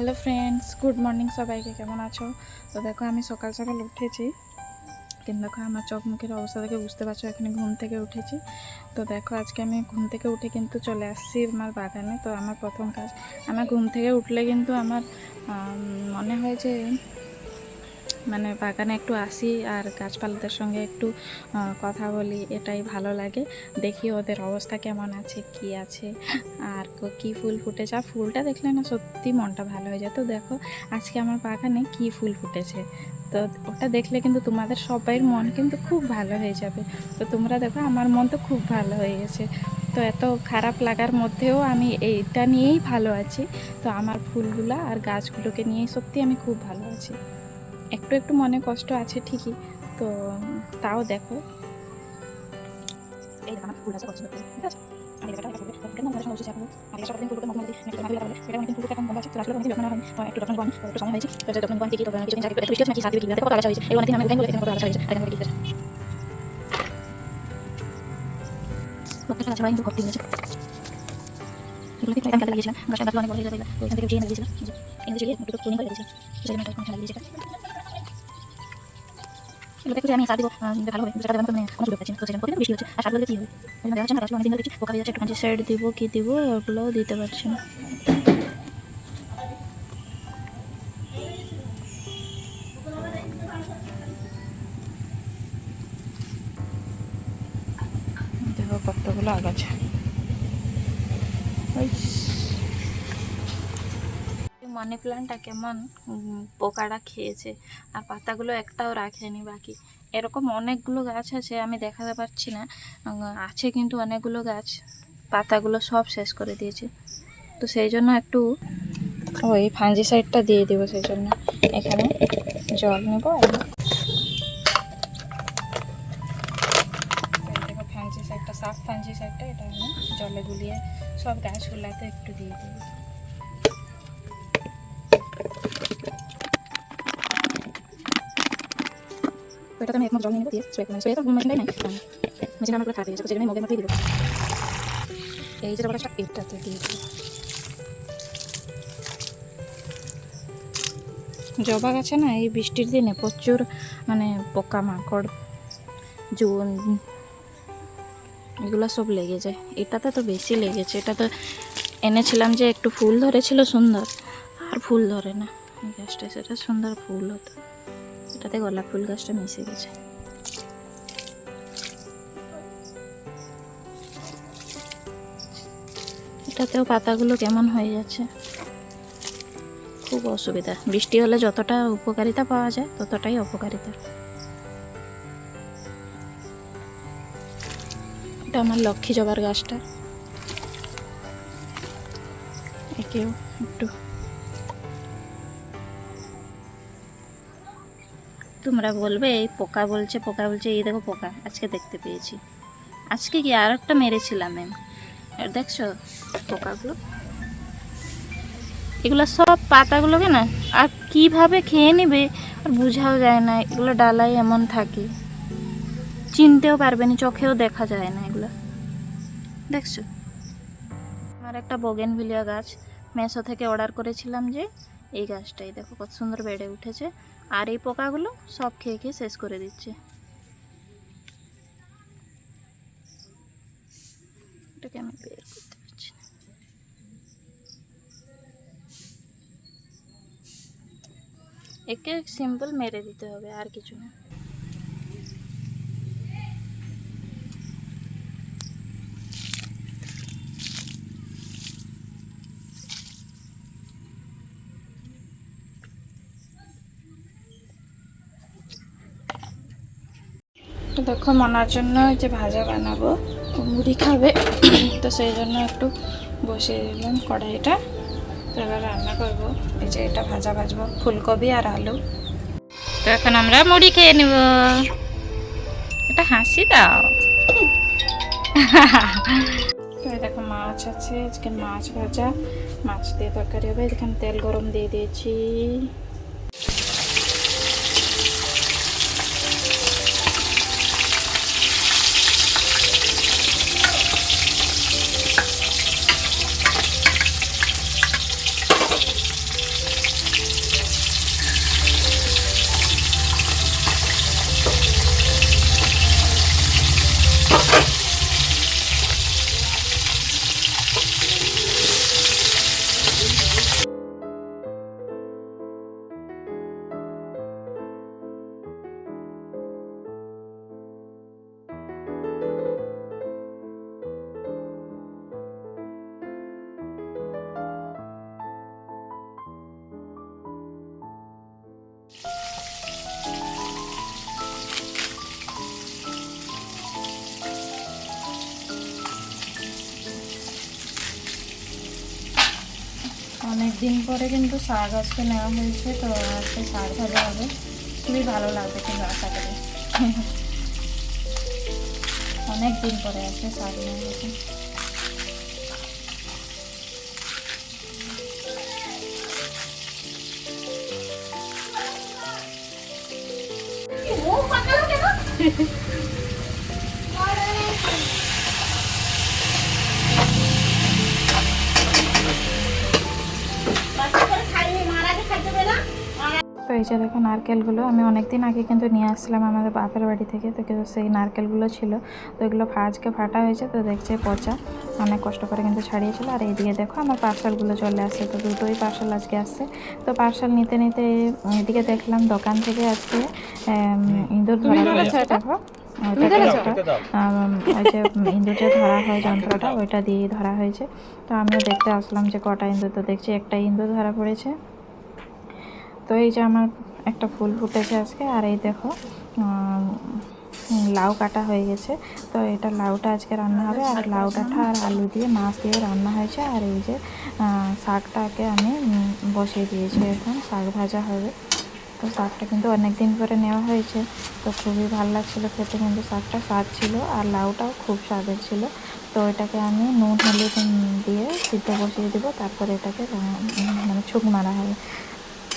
Hello friends, good morning সবাইকে, কেমন আছো? তো দেখো, আমি সকাল সকাল উঠেছি। কিন্তু দেখো, আমার চোখ মুখের অবস্থা দেখে বুঝতে পারছ এখানে ঘুম থেকে উঠেছি। তো দেখো, আজকে আমি ঘুম থেকে উঠে কিন্তু চলে আসছি আমার বাগানে। তো আমার প্রথম কাজ, আমার ঘুম থেকে উঠলে কিন্তু আমার মনে হয় যে মানে বাগানে একটু আসি আর গাছপালাদের সঙ্গে একটু কথা বলি, এটাই ভালো লাগে। দেখি ওদের অবস্থা কেমন আছে, কি আছে, আর কো- ফুল ফুটেছে। আর ফুলটা দেখলে না সত্যি মনটা ভালো হয়ে যায়। তো দেখো, আজকে আমার বাগানে কি ফুল ফুটেছে। তো ওটা দেখলে কিন্তু তোমাদের সবাইয়ের মন কিন্তু খুব ভালো হয়ে যাবে। তো তোমরা দেখো, আমার মন তো খুব ভালো হয়ে গেছে। তো এত খারাপ লাগার মধ্যেও আমি এইটা নিয়েই ভালো আছি। তো আমার ফুলগুলা আর গাছগুলোকে নিয়েই সত্যি আমি খুব ভালো আছি। একটু একটু মনে কষ্ট আছে ঠিকই তো তাও দেখো মনে মনে হয় একটু একটু হয়েছে একটু গাছ এগুলো থেকে আমি লাগিয়েছিলাম গাছের গাছগুলো অনেক বড় হয়ে যাবে এখান থেকে উঠিয়ে এনে দিয়ে একটু করে দিয়েছিলাম লাগিয়েছি এটা এগুলো আমি মানে কোনো সুযোগ পাচ্ছি না। তো সেখানে প্রতিদিন বৃষ্টি হচ্ছে। আর সার দিলে কি হবে? এই দেখা যাচ্ছে না গাছগুলো অনেকদিন ধরে পোকা যাচ্ছে, একটু সাইড দিব, কি দিব ওগুলো দিতে পারছি না। কতগুলো আগাছা। মানি প্ল্যান্টটা কেমন? পোকাটা খেয়েছে আর পাতাগুলো একটাও রাখেনি বাকি। এরকম অনেকগুলো গাছ আছে, আমি দেখাতে পারছি না। আছে কিন্তু অনেকগুলো গাছ, পাতাগুলো সব শেষ করে দিয়েছে। তো সেই জন্য একটু ওই ফাঞ্জি সাইডটা দিয়ে দেবো সেই জন্য। এখানে জল নেব ফাঞ্জি সাইডটা সাফ ফাঞ্জি সাইডটা এটা আমি জলে গুলিয়ে সব গাছগুলাতে একটু দিয়ে দেবো। তো নিয়ে এটাতে জবা গাছে না এই বৃষ্টির দিনে প্রচুর মানে পোকামাকড়, জুন, এগুলো সব লেগে যায়। এটাতে তো বেশি লেগেছে। এটা তো এনেছিলাম যে একটু ফুল ধরেছিল সুন্দর, আর ফুল ধরে না। গাছটা সেটা সুন্দর ফুল হতো। এটাতে গোলাপ ফুল গাছটা মিশে গেছে। এটাতেও পাতাগুলো কেমন হয়ে যাচ্ছে? খুব অসুবিধা। বৃষ্টি হলে যতটা উপকারিতা পাওয়া যায়, ততটাই অপকারিতা। এটা আমার লক্ষ্মী জবার গাছটা। একেও একটু তোমরা বলবে, এই পোকা বলছে পোকা বলছে, এই দেখো পোকা, আজকে দেখতে পেয়েছি। আজকে কি আর একটা মেরেছিলাম ম্যাম দেখছ পোকাগুলো? এগুলো সব পাতাগুলোকে না, আর কীভাবে খেয়ে নেবে আর বোঝাও যায় না, এগুলো ডালাই এমন থাকে। চিনতেও পারবে না, চোখেও দেখা যায় না এগুলো। দেখছ? আমার একটা বোগেনভিলিয়া গাছ, মেসো থেকে অর্ডার করেছিলাম যে, এই গাছটাই দেখো, কত সুন্দর বেড়ে উঠেছে। আর এই পোকাগুলো সব খেয়ে খেয়ে শেষ করে দিচ্ছে। এটাকে আমি বের করতে পারছি একে সিম্পল মেরে দিতে হবে, আর কিছু না। দেখো মনার জন্য যে ভাজা বানাবো। মুড়ি খাবে। তো সেই জন্য একটু বসিয়ে দিলাম কড়াইটা। এবার রান্না করব। এই যে এটা ভাজা ভাজবো, ফুলকপি আর আলু। তো এখন আমরা মুড়ি খেয়ে নেব। এটা হাসি দাও। দেখো মাছ আছে। আজকে মাছ ভাজা। মাছ দিয়ে তরকারি হবে। এখানে তেল গরম দিয়ে দিয়েছি। দিন পরে কিন্তু শাক আজকে নেওয়া হয়েছে, তো আজকে শাক ভাজা হবে। খুবই ভালো লাগবে কিন্তু আশা করি। অনেক দিন পরে আজকে শাক নেওয়া হয়েছে। তো এই যে দেখো নারকেলগুলো আমি অনেক দিন আগে কিন্তু নিয়ে আসছিলাম আমাদের বাপের বাড়ি থেকে তো কিন্তু সেই নারকেলগুলো ছিল। তো এগুলো আজকে ফাটা হয়েছে তো দেখছে পচা। অনেক কষ্ট করে কিন্তু ছাড়িয়েছিল। আর এইদিকে দেখো আমার পার্সেলগুলো চলে আসছে তো দুটোই পার্সেল আজকে আসছে। তো পার্সেল নিতে নিতে এদিকে দেখলাম দোকান থেকে আজকে ইঁদুর ধরা হয়েছে দেখো। ওইটা ওই যে ইঁদুর যে ধরা হয় যন্ত্রটা ওইটা দিয়ে ধরা হয়েছে। তো আমিও দেখতে আসলাম যে কটা ইঁদুর তো দেখছি একটা ইঁদুর ধরা পড়েছে। তো এই যে আমার একটা ফুল ফুটেছে আজকে, আর এই দেখো লাউ কাটা হয়ে গেছে। তো এটা লাউটা আজকে রান্না হবে, আর লাউ ডাঁটা আর আলু দিয়ে মাছ দিয়ে রান্না হয়েছে। আর এই যে শাকটাকে আমি বসিয়ে দিয়েছি এখন, শাক ভাজা হবে। তো শাকটা কিন্তু অনেক দিন পরে নেওয়া হয়েছে। তো খুবই ভালো লাগছিল খেতে কিন্তু শাকটা, স্বাদ ছিল, আর লাউটাও খুব স্বাদের ছিল। তো এটাকে আমি নুন, হলুদ দিয়ে সিদ্ধ বসিয়ে দিব, তারপরে এটাকে মানে ছুক মারা হবে।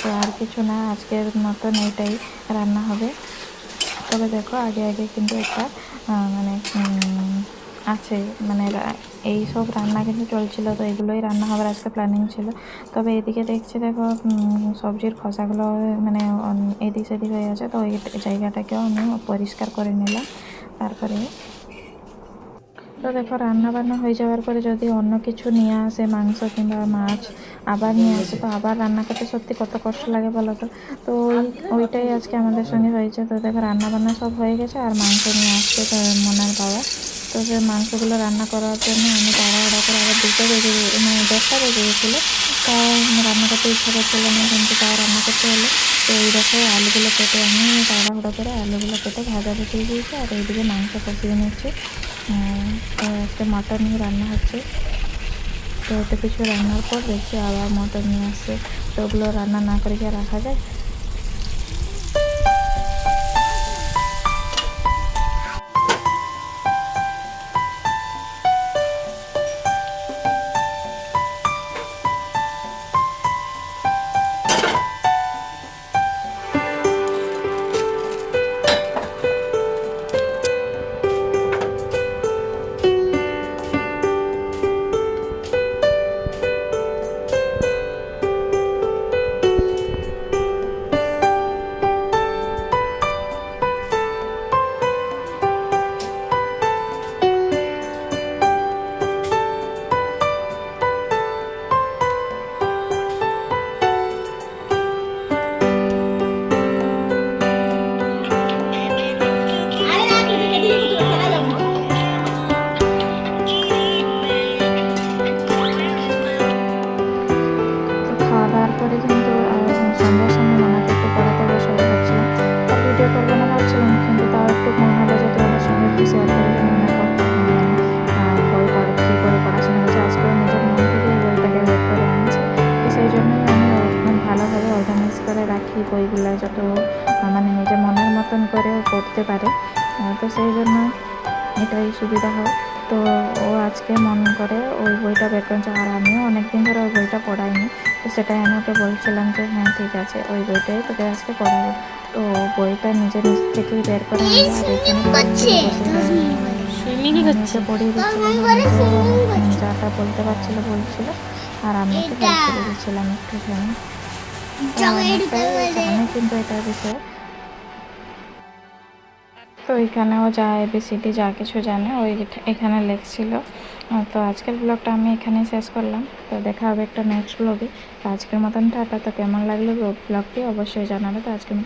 তো আর কিছু না, আজকের মতন এটাই রান্না হবে। তবে দেখো, আগে আগে কিন্তু একটা মানে আছে মানে এই সব রান্না কিন্তু চলছিল, তো এগুলোই রান্না হবার আজকে প্ল্যানিং ছিল। তবে এদিকে দেখছি দেখো সবজির খোসাগুলো মানে এদিক সেদিক হয়ে আছে তো ওই জায়গাটাকেও আমি পরিষ্কার করে নিলাম। তারপরে তো দেখো রান্না বান্না হয়ে যাওয়ার পরে যদি অন্য কিছু নিয়ে আসে, মাংস কিংবা মাছ আবার নিয়ে আসে, তো আবার রান্না করতে সত্যি কত কষ্ট লাগে বলো তো? তো ওই, ওইটাই আজকে আমাদের সঙ্গে হয়েছে। তো দেখো রান্না বান্না সব হয়ে গেছে আর মাংস নিয়ে আসছে মনার বাবা। তো সে মাংসগুলো রান্না করার জন্য আমি তাড়াহুড়া করে আবার দুটো বেজে মানে দশটা বেজে গেছিল। তাও রান্না করতে ইচ্ছা করছিল না, কিন্তু তাও রান্না করতে হলো। তো এই দেখো, আলুগুলো কেটে আমি তাড়াহুড়ো করে আলুগুলো কেটে ভাজা বসিয়ে দিয়েছি, আর এইদিকে মাংস কষিয়ে নিচ্ছি। আজকে মটন নিয়ে রান্না হচ্ছে। তো এত কিছু রান্নার পর দেখছি আবার মটন নিয়ে আসছে। তো ওগুলো রান্না না করে কি রাখা যায়? মন করে ওই বইটা বের করেছে। আর আমিও অনেকদিন ধরে ওই বইটা পড়াইনি। তো সেটাই আমি ওকে বলছিলাম যে হ্যাঁ ঠিক আছে ওই বইটাই তোকে আজকে পড়াবো। তো বইটা নিজে নিজ থেকেই বের করে যাটা বলতে পারছিল বলছিল। আর আমি ওকে হেল্প করে দিচ্ছিলাম একটুখানি। তো কিন্তু এটার বিষয়ে। তো এখানেও যা এবিসিডি যা কিছু জানে ওই এখানে লেখছিল। তো আজকের ব্লগটা আমি এখানেই শেষ করলাম। তো দেখা হবে একটা নেক্সট ব্লগে তো আজকের মতন টাটা। তো কেমন লাগল ব্লগটি অবশ্যই জানাবে। তো আজকের